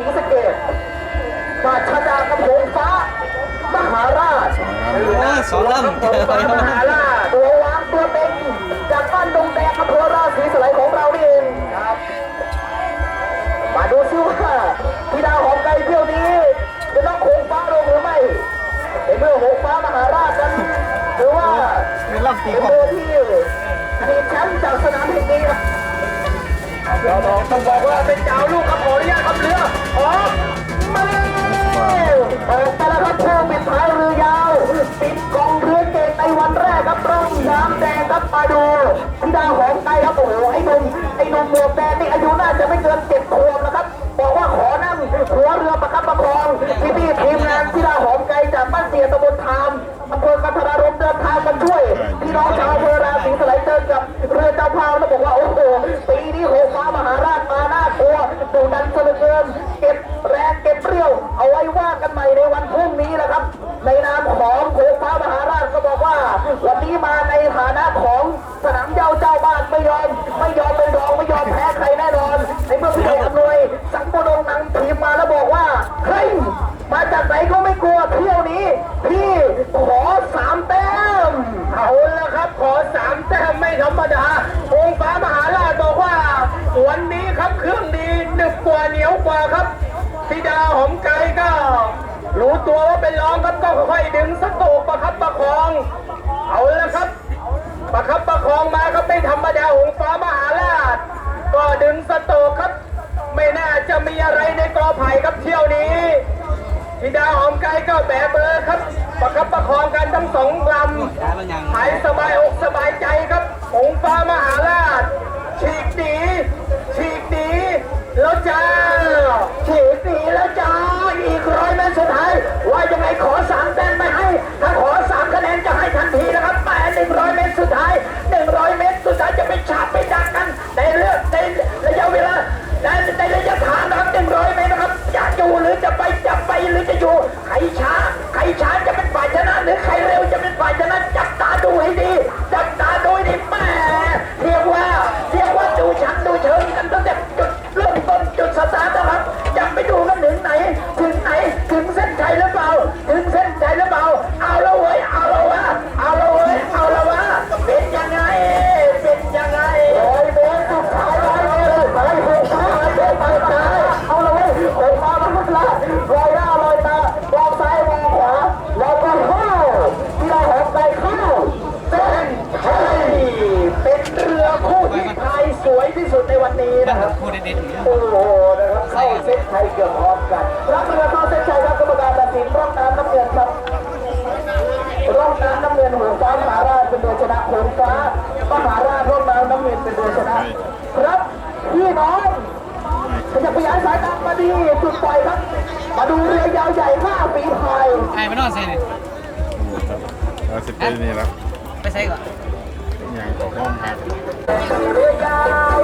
ศรีสะเกดราชดากระโผงฟ้า มหาราชสองลำสอนลำมหาราชตัววางตัวเต็งจากบ้านดงแดงอำเภอราศีสายของเราเองครับมาดูซิว่าพิดาหอมไกลเที่ยวนี้ จะต้องโคงฟ้าลงหรือไม่ในเมื่อโคงฟ้ามหาราชนั้นถือว่าเป็นตัวที่มีแชมป์จากสนามแห่งนี้ครับเราต้องบอกว่าเป็นเจ้าลูกครับขออนุญาตครับเรือ มาดูพี่ดาวหอมไก่ครับโอ้โหไอ้หนุ่มไอ้หนุ่มหมวกแดงนี่อายุน่าจะไม่เกินเจ็ดขวบนะครับ บอกว่าขอนั่งหัวเรือประคับประคองพี่พี่ๆทีมงานพี่ดาวหอมไก่จากบ้านเสียตำบลทามอำเภอกันทรารมเดินทางกันช่วยพี่น้องชาวอำเภอราศีสไลยเจอกับเรือเจ้าพาวแล้วบอกว่าโอ้โหปีนี้โหฟ้ามหาราชมาหน้ากลัวดุดันเสยเหลือเกินเก็บแรงเก็บ จากไหนก็ไม่กลัวเที่ยวนี้ พี่ขอสามแต้มเอาละครับ ขอสามแต้มไม่ธรรมดาองค์ฟ้ามหาราชบอกว่าวันนี้ครับเครื่องดีหนึบกว่าเหนียวกว่าครับสีดาหอมไก่ก็ รู้ตัวว่าเป็นรองครับก็ค่อยๆดึงสตูประคับประคอง ก่ก็แบเบอร์ครับประคับประคองกันทั้งสองลำหายสบายอกสบายใจครับหงฟ้ามหา อ ในวันนี้นะครับพูดเด็ดๆโอ้โหนะครับเข้าเส้นชัยเกือบพร้อมกันรับเรือเข้าเส้นชัยครับกรรมการตัดสินร่องน้ำน้ำเงินครับร่องน้ำน้ำเงินหัวฟ้ามหาราชเป็นโดยชนะหงฟ้ามหาราชร่องน้ำน้ำเงินเป็นโดยชนะครับพี่น้องขยับขยายสายตามาดีจุดปล่อยครับ มาดูเรือยาวใหญ่ห้าฝีพายไอ้ไม่นอนเซ่ดิเราสิบปีนี่แล้วไปใส่ก่อนอย่างของห้องพักเรือยาว